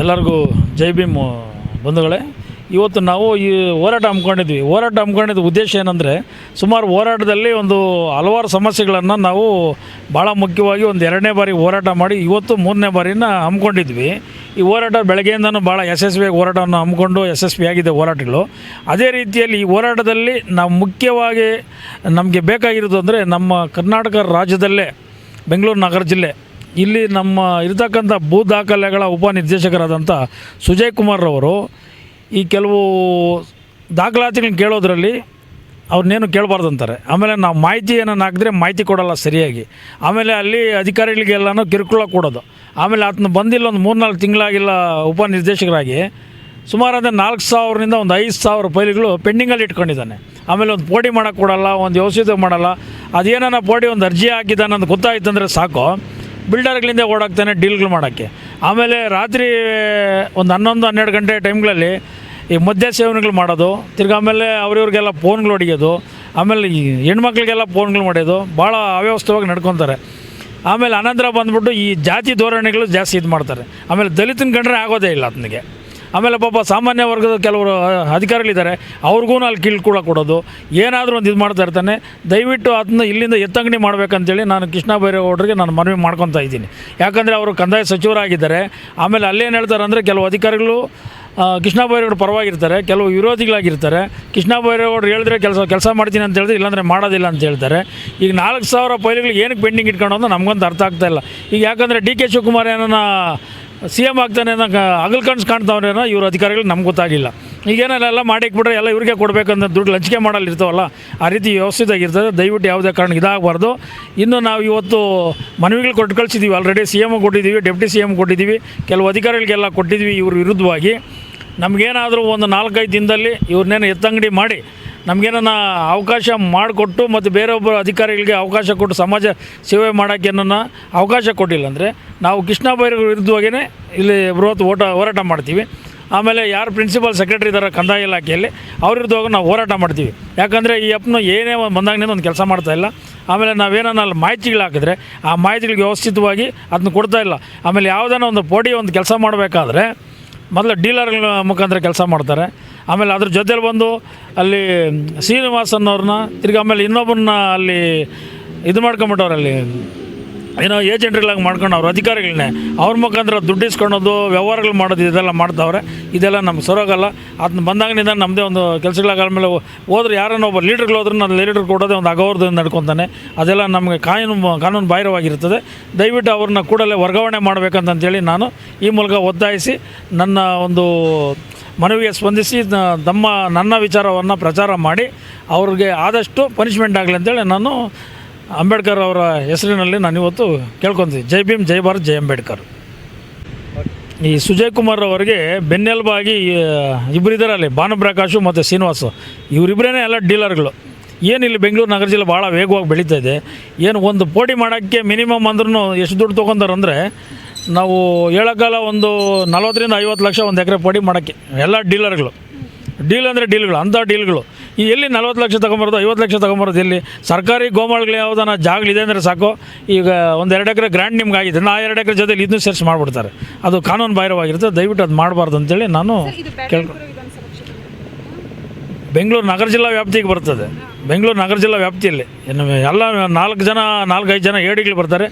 ಎಲ್ಲರಿಗೂ ಜೈ ಭೀಮ್ ಬಂಧುಗಳೇ. ಇವತ್ತು ನಾವು ಈ ಹೋರಾಟ ಹಮ್ಮಿಕೊಂಡಿದ್ವಿ. ಹೋರಾಟ ಹಮ್ಮಿಕೊಂಡಿದ್ದ ಉದ್ದೇಶ ಏನಂದರೆ, ಸುಮಾರು ಹೋರಾಟದಲ್ಲಿ ಒಂದು ಹಲವಾರು ಸಮಸ್ಯೆಗಳನ್ನು ನಾವು ಭಾಳ ಮುಖ್ಯವಾಗಿ ಒಂದು ಎರಡನೇ ಬಾರಿ ಹೋರಾಟ ಮಾಡಿ, ಇವತ್ತು ಮೂರನೇ ಬಾರಿನ ಹಮ್ಮಿಕೊಂಡಿದ್ವಿ. ಈ ಹೋರಾಟ ಬೆಳಗ್ಗೆಯಿಂದನೂ ಭಾಳ ಯಶಸ್ವಿಯಾಗಿ ಹೋರಾಟವನ್ನು ಹಮ್ಮಿಕೊಂಡು ಯಶಸ್ವಿಯಾಗಿದೆ ಹೋರಾಟಗಳು. ಅದೇ ರೀತಿಯಲ್ಲಿ ಈ ಹೋರಾಟದಲ್ಲಿ ನಾವು ಮುಖ್ಯವಾಗಿ ನಮಗೆ ಬೇಕಾಗಿರೋದು ಅಂದರೆ ನಮ್ಮ ಕರ್ನಾಟಕ ರಾಜ್ಯದಲ್ಲೇ, ಬೆಂಗಳೂರು ನಗರ ಜಿಲ್ಲೆ ಇಲ್ಲಿ ನಮ್ಮ ಇರತಕ್ಕಂಥ ಭೂ ದಾಖಲೆಗಳ ಉಪನಿರ್ದೇಶಕರಾದಂಥ ಸುಜಯ್ ಕುಮಾರ್ರವರು ಈ ಕೆಲವು ದಾಖಲಾತಿಗಳನ್ನ ಕೇಳೋದ್ರಲ್ಲಿ ಅವ್ರನ್ನೇನು ಕೇಳಬಾರ್ದು ಅಂತಾರೆ ಆಮೇಲೆ ನಾವು ಮಾಹಿತಿ ಏನನ್ನು ಹಾಕಿದ್ರೆ ಮಾಹಿತಿ ಕೊಡೋಲ್ಲ ಸರಿಯಾಗಿ. ಆಮೇಲೆ ಅಲ್ಲಿ ಅಧಿಕಾರಿಗಳಿಗೆಲ್ಲನೂ ಕಿರುಕುಳ ಕೊಡೋದು. ಆಮೇಲೆ ಆತನ ಬಂದಿಲ್ಲ ಒಂದು ಮೂರ್ನಾಲ್ಕು ತಿಂಗಳಾಗಿಲ್ಲ ಉಪನಿರ್ದೇಶಕರಾಗಿ ಸುಮಾರು ಅಂದರೆ ನಾಲ್ಕು ಸಾವಿರದಿಂದ ಒಂದು ಐದು ಸಾವಿರ ಫೈಲ್ಗಳು ಪೆಂಡಿಂಗಲ್ಲಿ ಇಟ್ಕೊಂಡಿದ್ದಾನೆ. ಆಮೇಲೆ ಒಂದು ಪೋಡಿ ಮಾಡೋಕ್ಕೆ ಕೊಡಲ್ಲ, ಒಂದು ವ್ಯವಸ್ಥಿತ ಮಾಡಲ್ಲ. ಅದೇನೋ ಪೋಡಿ ಒಂದು ಅರ್ಜಿ ಹಾಕಿದ್ದಾನೆ ಅಂತ ಗೊತ್ತಾಯ್ತು ಅಂದರೆ ಸಾಕು. ಬಿಲ್ಡರ್ಗಳಿಂದ ಓಡಾಕ್ತಾನೆ ಡೀಲ್ಗಳು ಮಾಡೋಕ್ಕೆ. ಆಮೇಲೆ ರಾತ್ರಿ, ಒಂದು ಹನ್ನೊಂದು, ಹನ್ನೆರಡು ಗಂಟೆ ಟೈಮ್ಗಳಲ್ಲಿ ಈ ಮದ್ಯ ಸೇವನೆಗಳು ಮಾಡೋದು, ತಿರ್ಗಿ ಆಮೇಲೆ ಅವ್ರಿವ್ರಿಗೆಲ್ಲ ಫೋನ್ಗಳು ಹೊಡಿಯೋದು, ಆಮೇಲೆ ಈ ಹೆಣ್ಮಕ್ಳಿಗೆಲ್ಲ ಫೋನ್ಗಳು ಮಾಡೋದು ಭಾಳ ಅವ್ಯವಸ್ಥವಾಗಿ ನಡ್ಕೊತಾರೆ. ಆಮೇಲೆ ಅನಂತರ ಬಂದ್ಬಿಟ್ಟು ಈ ಜಾತಿ ಧೋರಣೆಗಳು ಜಾಸ್ತಿ ಇದು ಮಾಡ್ತಾರೆ ಆಮೇಲೆ ದಲಿತನ ಕಂಡ್ರೆ ಆಗೋದೇ ಇಲ್ಲ ಆತನಿಗೆ ಆಮೇಲೆ ಪಾಪ ಸಾಮಾನ್ಯ ವರ್ಗದ ಕೆಲವರು ಅಧಿಕಾರಿಗಳಿದ್ದಾರೆ. ಅವ್ರಿಗೂ ಅಲ್ಲಿ ಕೂಡ ಕೊಡೋದು. ಏನಾದರೂ ಒಂದು ಇದು ಮಾಡ್ತಾ ಇರ್ತಾನೆ. ದಯವಿಟ್ಟು ಅದನ್ನ ಇಲ್ಲಿಂದ ಎತ್ತಂಗಡಿ ಮಾಡಬೇಕಂತೇಳಿ ನಾನು ಕೃಷ್ಣ ಬೈರೇಗೌಡರಿಗೆ ನಾನು ಮನವಿ ಮಾಡ್ಕೊತಾ ಇದ್ದೀನಿ. ಯಾಕಂದರೆ ಅವರು ಕಂದಾಯ ಸಚಿವರಾಗಿದ್ದಾರೆ. ಆಮೇಲೆ ಅಲ್ಲೇನು ಹೇಳ್ತಾರೆ ಅಂದರೆ ಕೆಲವು ಅಧಿಕಾರಿಗಳು ಕೃಷ್ಣ ಬೈರೇಗೌಡ ಪರವಾಗಿರ್ತಾರೆ. ಕೆಲವು ವಿರೋಧಿಗಳಾಗಿರ್ತಾರೆ. ಕೃಷ್ಣ ಬೈರೇಗೌಡರು ಹೇಳಿದ್ರೆ ಕೆಲಸ ಕೆಲಸ ಮಾಡ್ತೀನಿ ಅಂತ ಹೇಳಿದ್ರೆ ಇಲ್ಲಾಂದರೆ ಮಾಡೋದಿಲ್ಲ ಅಂತ ಹೇಳ್ತಾರೆ. ಈಗ ನಾಲ್ಕು ಸಾವಿರ ಫೈಲ್ಗಳು ಏನಕ್ಕೆ ಪೆಂಡಿಂಗ್ ಇಟ್ಕೊಂಡು ನಮಗೊಂದು ಅರ್ಥ ಆಗ್ತಾ ಇಲ್ಲ. ಈಗ ಯಾಕಂದರೆ ಡಿ ಕೆ ಶಿವಕುಮಾರ್ ಏನನ್ನ ಸಿ ಎಂ ಆಗ್ತಾನೆ ಹಗಲ್ ಕಣ್ಸ್ ಕಾಣ್ತಾವ್ರೇನೋ ಇವ್ರ ಅಧಿಕಾರಿಗಳು ನಮ್ಗೆ ಗೊತ್ತಾಗಿಲ್ಲ ಈಗೇನೆಲ್ಲ ಮಾಡಿಕ್ಬಿಟ್ರೆ ಎಲ್ಲ ಇವ್ರಿಗೆ ಕೊಡಬೇಕಂತ ದುಡ್ಡು ಲಂಚಿಕೆ ಮಾಡಲ್ಲಿ ಇರ್ತಾವಲ್ಲ, ಆ ರೀತಿ ವ್ಯವಸ್ಥಿತಾಗಿರ್ತದೆ ದಯವಿಟ್ಟು ಯಾವುದೇ ಕಾರಣ ಇದಾಗಬಾರ್ದು. ಇನ್ನು ನಾವು ಇವತ್ತು ಮನವಿಗಳು ಕೊಟ್ಟು ಕಳಿಸಿದ್ದೀವಿ ಆಲ್ರೆಡಿ ಸಿ ಎಂ ಕೊಟ್ಟಿದ್ದೀವಿ ಡೆಪ್ಟಿ ಸಿ ಎಂ ಕೊಟ್ಟಿದ್ದೀವಿ ಕೆಲವು ಅಧಿಕಾರಿಗಳಿಗೆಲ್ಲ ಕೊಟ್ಟಿದ್ವಿ ಇವ್ರ ವಿರುದ್ಧವಾಗಿ. ನಮಗೇನಾದರೂ ಒಂದು ನಾಲ್ಕೈದು ದಿನದಲ್ಲಿ ಇವ್ರನ್ನೇನು ಎತ್ತಂಗಡಿ ಮಾಡಿ ನಮಗೇನ ಅವಕಾಶ ಮಾಡಿಕೊಟ್ಟು ಮತ್ತು ಬೇರೊಬ್ಬರು ಅಧಿಕಾರಿಗಳಿಗೆ ಅವಕಾಶ ಕೊಟ್ಟು ಸಮಾಜ ಸೇವೆ ಮಾಡೋಕ್ಕೆ ಅವಕಾಶ ಕೊಟ್ಟಿಲ್ಲ ಅಂದರೆ ನಾವು ಕೃಷ್ಣ ಬೈರವ್ರ ವಿರುದ್ಧವಾಗಿಯೇ ಇಲ್ಲಿ ಬೃಹತ್ ಓಟ ಹೋರಾಟ ಮಾಡ್ತೀವಿ. ಆಮೇಲೆ ಯಾರು ಪ್ರಿನ್ಸಿಪಲ್ ಸೆಕ್ರೆಟರಿ ಇದ್ದಾರೆ ಕಂದಾಯ ಇಲಾಖೆಯಲ್ಲಿ ಅವ್ರ ವಿರುದ್ಧವಾಗಿ ನಾವು ಹೋರಾಟ ಮಾಡ್ತೀವಿ. ಯಾಕಂದರೆ ಈ ಅಪ್ನು ಏನೇ ಒಂದು ಬಂದಾಗಿನಿಂದ ಒಂದು ಕೆಲಸ ಮಾಡ್ತಾ ಇಲ್ಲ. ಆಮೇಲೆ ನಾವೇನನ್ನ ಅಲ್ಲಿ ಮಾಹಿತಿಗಳು ಹಾಕಿದ್ರೆ ಆ ಮಾಹಿತಿಗಳಿಗೆ ವ್ಯವಸ್ಥಿತವಾಗಿ ಅದನ್ನ ಕೊಡ್ತಾ ಇಲ್ಲ. ಆಮೇಲೆ ಯಾವುದಾನ ಒಂದು ಪೋಡಿ ಒಂದು ಕೆಲಸ ಮಾಡಬೇಕಾದ್ರೆ ಮೊದಲು ಡೀಲರ್ಗಳ ಮುಖಾಂತರ ಕೆಲಸ ಮಾಡ್ತಾರೆ. ಆಮೇಲೆ ಅದ್ರ ಜೊತೆಲಿ ಬಂದು ಅಲ್ಲಿ ಶ್ರೀನಿವಾಸ್ ಅನ್ನೋರನ್ನ ತಿರ್ಗಿ ಆಮೇಲೆ ಇನ್ನೊಬ್ಬರನ್ನ ಅಲ್ಲಿ ಇದು ಮಾಡ್ಕೊಂಬಿಟ್ಟವ್ರು ಅಲ್ಲಿ ಏನೋ ಏಜೆಂಟ್ಗಳಾಗಿ ಮಾಡ್ಕೊಂಡು ಅವ್ರು ಅಧಿಕಾರಿಗಳನ್ನೇ ಅವ್ರ ಮುಖಾಂತರ ದುಡ್ಡು ವ್ಯವಹಾರಗಳು ಮಾಡೋದು, ಇದೆಲ್ಲ ಮಾಡ್ತಾವ್ರೆ. ಇದೆಲ್ಲ ನಮ್ಗೆ ಸರೋಗಲ್ಲ ಅದನ್ನ ಬಂದಾಗಿನಿಂದ ನಮ್ಮದೇ ಒಂದು ಮೇಲೆ ಹೋದ್ರೆ ಯಾರನ್ನ ಒಬ್ಬ ಲೀಡರ್ಗಳು ಹೋದ್ರೆ ನಾನು ಲೀಡರ್ ಕೊಡೋದೇ ಒಂದು ಅಗೌರವದಿಂದ ನಡ್ಕೊತಾನೆ. ಅದೆಲ್ಲ ನಮಗೆ ಕಾನೂನು ಕಾನೂನು ಬಾಹಿರವಾಗಿರ್ತದೆ. ದಯವಿಟ್ಟು ಅವ್ರನ್ನ ಕೂಡಲೇ ವರ್ಗಾವಣೆ ಮಾಡಬೇಕಂತಂತೇಳಿ ನಾನು ಈ ಮೂಲಕ ಒತ್ತಾಯಿಸಿ ನನ್ನ ಒಂದು ಮನವಿಗೆ ಸ್ಪಂದಿಸಿ ನಮ್ಮ, ನನ್ನ ವಿಚಾರವನ್ನು ಪ್ರಚಾರ ಮಾಡಿ ಅವ್ರಿಗೆ ಆದಷ್ಟು ಪನಿಷ್ಮೆಂಟ್ ಆಗಲಿ ಅಂತೇಳಿ ನಾನು ಅಂಬೇಡ್ಕರ್ ಅವರ ಹೆಸರಿನಲ್ಲಿ ನಾನು ಇವತ್ತು ಕೇಳ್ಕೊತೀನಿ ಜೈ ಭೀಮ್, ಜೈ ಭಾರತ್, ಜೈ ಅಂಬೇಡ್ಕರ್. ಈ ಸುಜಯ್ ಕುಮಾರ್ ಅವರಿಗೆ ಬೆನ್ನೆಲುಬಾಗಿ ಅಲ್ಲಿ ಭಾನುಪ್ರಕಾಶು ಮತ್ತು ಶ್ರೀನಿವಾಸು ಇವರಿಬ್ಬರೇ ಎಲ್ಲ ಡೀಲರ್ಗಳು. ಏನು ಇಲ್ಲಿ ಬೆಂಗಳೂರು ನಗರ ಜಿಲ್ಲೆ ಭಾಳ ವೇಗವಾಗಿ ಬೆಳೀತಾ ಇದೆ. ಏನು ಒಂದು ಪೋಟಿ ಮಾಡೋಕ್ಕೆ ಮಿನಿಮಮ್ ಅಂದ್ರೂ ಎಷ್ಟು ದುಡ್ಡು ತೊಗೊಂತಾರೆ ನಾವು ಹೇಳೋಕ್ಕಲ್ಲ ಒಂದು ನಲ್ವತ್ತರಿಂದ ಐವತ್ತು ಲಕ್ಷ ಒಂದು ಎಕರೆ ಪಡಿ ಮಾಡೋಕ್ಕೆ ಎಲ್ಲ ಡೀಲರ್ಗಳು. ಡೀಲ್ ಅಂದರೆ ಡೀಲ್ಗಳು ಅಂಥ ಡೀಲ್ಗಳು. ಈ ಎಲ್ಲಿ ನಲವತ್ತು ಲಕ್ಷ ತೊಗೊಂಬರೋದು ಐವತ್ತು ಲಕ್ಷ ತೊಗೊಂಬರೋದು ಎಲ್ಲಿ? ಸರ್ಕಾರಿ ಗೋಮಾಳಗಳು ಯಾವುದನ್ನ ಜಾಗಲಿದೆ ಅಂದರೆ ಸಾಕು. ಈಗ ಒಂದು ಎರಡು ಎಕರೆ ಗ್ರ್ಯಾಂಡ್ ನಿಮ್ಗೆ ಆಗಿದೆ ನಾ ಎರಡು ಎಕರೆ ಜೊತೆಲಿ ಇದನ್ನು ಸೇರಿಸಿ ಮಾಡಿಬಿಡ್ತಾರೆ. ಅದು ಕಾನೂನು ಬಾಹಿರವಾಗಿರುತ್ತೆ ದಯವಿಟ್ಟು ಅದು ಮಾಡಬಾರ್ದು ಅಂತೇಳಿ ನಾನು ಕೇಳ್ಕೊ ಬೆಂಗಳೂರು ನಗರ ಜಿಲ್ಲಾ ವ್ಯಾಪ್ತಿಗೆ ಬರ್ತದೆ. ಬೆಂಗಳೂರು ನಗರ ಜಿಲ್ಲಾ ವ್ಯಾಪ್ತಿಯಲ್ಲಿ. ಇನ್ನು ಎಲ್ಲ ನಾಲ್ಕು ಜನ ನಾಲ್ಕೈದು ಜನ ಏಡಿಗಳು ಬರ್ತಾರೆ.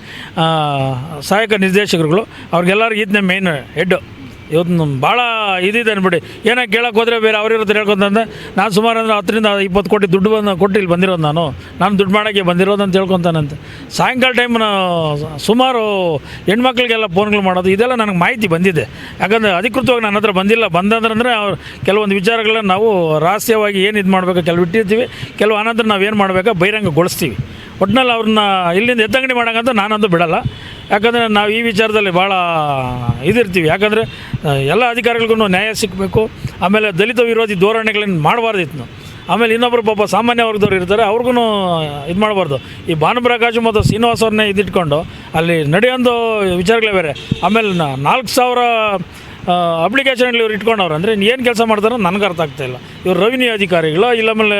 ಸಹಾಯಕ ನಿರ್ದೇಶಕರುಗಳು, ಅವ್ರಿಗೆಲ್ಲರಿಗೂ ಇದನ್ನೇ ಮೇನ್ ಹೆಡ್ಡು ಇವತ್ತು ಭಾಳ ಇದಿದೆ ಅನ್ಬಿಡಿ. ಏನೋ ಕೇಳೋಕೆ ಹೋದರೆ ಬೇರೆ ಅವ್ರಿರುತ್ತೆ ಹೇಳ್ಕೊಂತಂದ್ರೆ ನಾನು ಸುಮಾರು ಅಂದರೆ ಹತ್ತರಿಂದ ಇಪ್ಪತ್ತು ಕೋಟಿ ದುಡ್ಡು ಬಂದು ಕೊಟ್ಟು ಇಲ್ಲಿ ಬಂದಿರೋದು ನಾನು. ನಾನು ದುಡ್ಡು ಮಾಡೋಕ್ಕೆ ಬಂದಿರೋದು ಅಂತ ಹೇಳ್ಕೊತಾನಂತೆ. ಸಾಯಂಕಾಲ ಟೈಮ್ ಸುಮಾರು ಹೆಣ್ಮಕ್ಳಿಗೆಲ್ಲ ಫೋನ್ಗಳು ಮಾಡೋದು, ಇದೆಲ್ಲ ನನಗೆ ಮಾಹಿತಿ ಬಂದಿದೆ. ಯಾಕಂದರೆ ಅಧಿಕೃತವಾಗಿ ನನ್ನ ಹತ್ರ ಬಂದಿಲ್ಲ. ಬಂದಂದ್ರೆ ಅವ್ರು ಕೆಲವೊಂದು ವಿಚಾರಗಳನ್ನ ನಾವು ರಹಸ್ಯವಾಗಿ ಏನು ಇದು ಮಾಡಬೇಕು ಕೆಲವು ಇಟ್ಟಿರ್ತೀವಿ, ಕೆಲವು ಅನಂತರ ನಾವು ಏನು ಮಾಡಬೇಕು ಬಹಿರಂಗಗೊಳಿಸ್ತೀವಿ. ಒಟ್ಟಿನಲ್ಲಿ ಅವ್ರನ್ನ ಇಲ್ಲಿಂದ ಎತ್ತಂಗಡಿ ಮಾಡೋಕ್ಕಂತ ನಾನಂತೂ ಬಿಡಲ್ಲ. ಯಾಕಂದರೆ ನಾವು ಈ ವಿಚಾರದಲ್ಲಿ ಭಾಳ ಇದಿರ್ತೀವಿ. ಯಾಕಂದರೆ ಎಲ್ಲ ಅಧಿಕಾರಿಗಳಿಗೂ ನ್ಯಾಯ ಸಿಗಬೇಕು. ಆಮೇಲೆ ದಲಿತ ವಿರೋಧಿ ಧೋರಣೆಗಳನ್ನು ಮಾಡಬಾರ್ದಿತ್ತು. ನಾವು ಆಮೇಲೆ ಇನ್ನೊಬ್ಬರು ಪಾಪ ಸಾಮಾನ್ಯ ವರ್ಗದವ್ರು ಇರ್ತಾರೆ, ಅವ್ರಿಗೂ ಇದು ಮಾಡಬಾರ್ದು. ಈ ಭಾನುಪ್ರಕಾಶ್ ಮತ್ತು ಶ್ರೀನಿವಾಸ್ ಅವ್ರನ್ನೇ ಇದಿಟ್ಕೊಂಡು ಅಲ್ಲಿ ನಡೆಯೊಂದು ವಿಚಾರಗಳೇ ಬೇರೆ. ಆಮೇಲೆ ನಾಲ್ಕು ಸಾವಿರ ಅಪ್ಲಿಕೇಶನ್ಗಳು ಇವ್ರು ಇಟ್ಕೊಂಡವ್ರು ಅಂದರೆ ಏನು ಕೆಲಸ ಮಾಡ್ತಾರೋ ನನಗೆ ಅರ್ಥ ಆಗ್ತಾಯಿಲ್ಲ ಇಲ್ಲ. ಇವ್ರು ರೆವಿನ್ಯೂ ಅಧಿಕಾರಿಗಳು ಇಲ್ಲ ಆಮೇಲೆ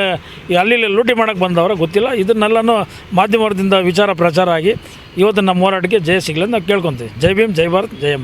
ಅಲ್ಲಿ ಲೂಟಿ ಮಾಡೋಕ್ಕೆ ಬಂದವರ ಗೊತ್ತಿಲ್ಲ. ಇದನ್ನೆಲ್ಲನೂ ಮಾಧ್ಯಮದಿಂದ ವಿಚಾರ ಪ್ರಚಾರ ಆಗಿ ಇವತ್ತು ನಮ್ಮ ಹೋರಾಟಕ್ಕೆ ಜಯ ಸಿಗಲಿ ಅಂತ ಕೇಳ್ಕೊತೀವಿ. ಜೈ ಭೀಮ್, ಜೈ ಭಾರತ್, ಜೈ ಎಂ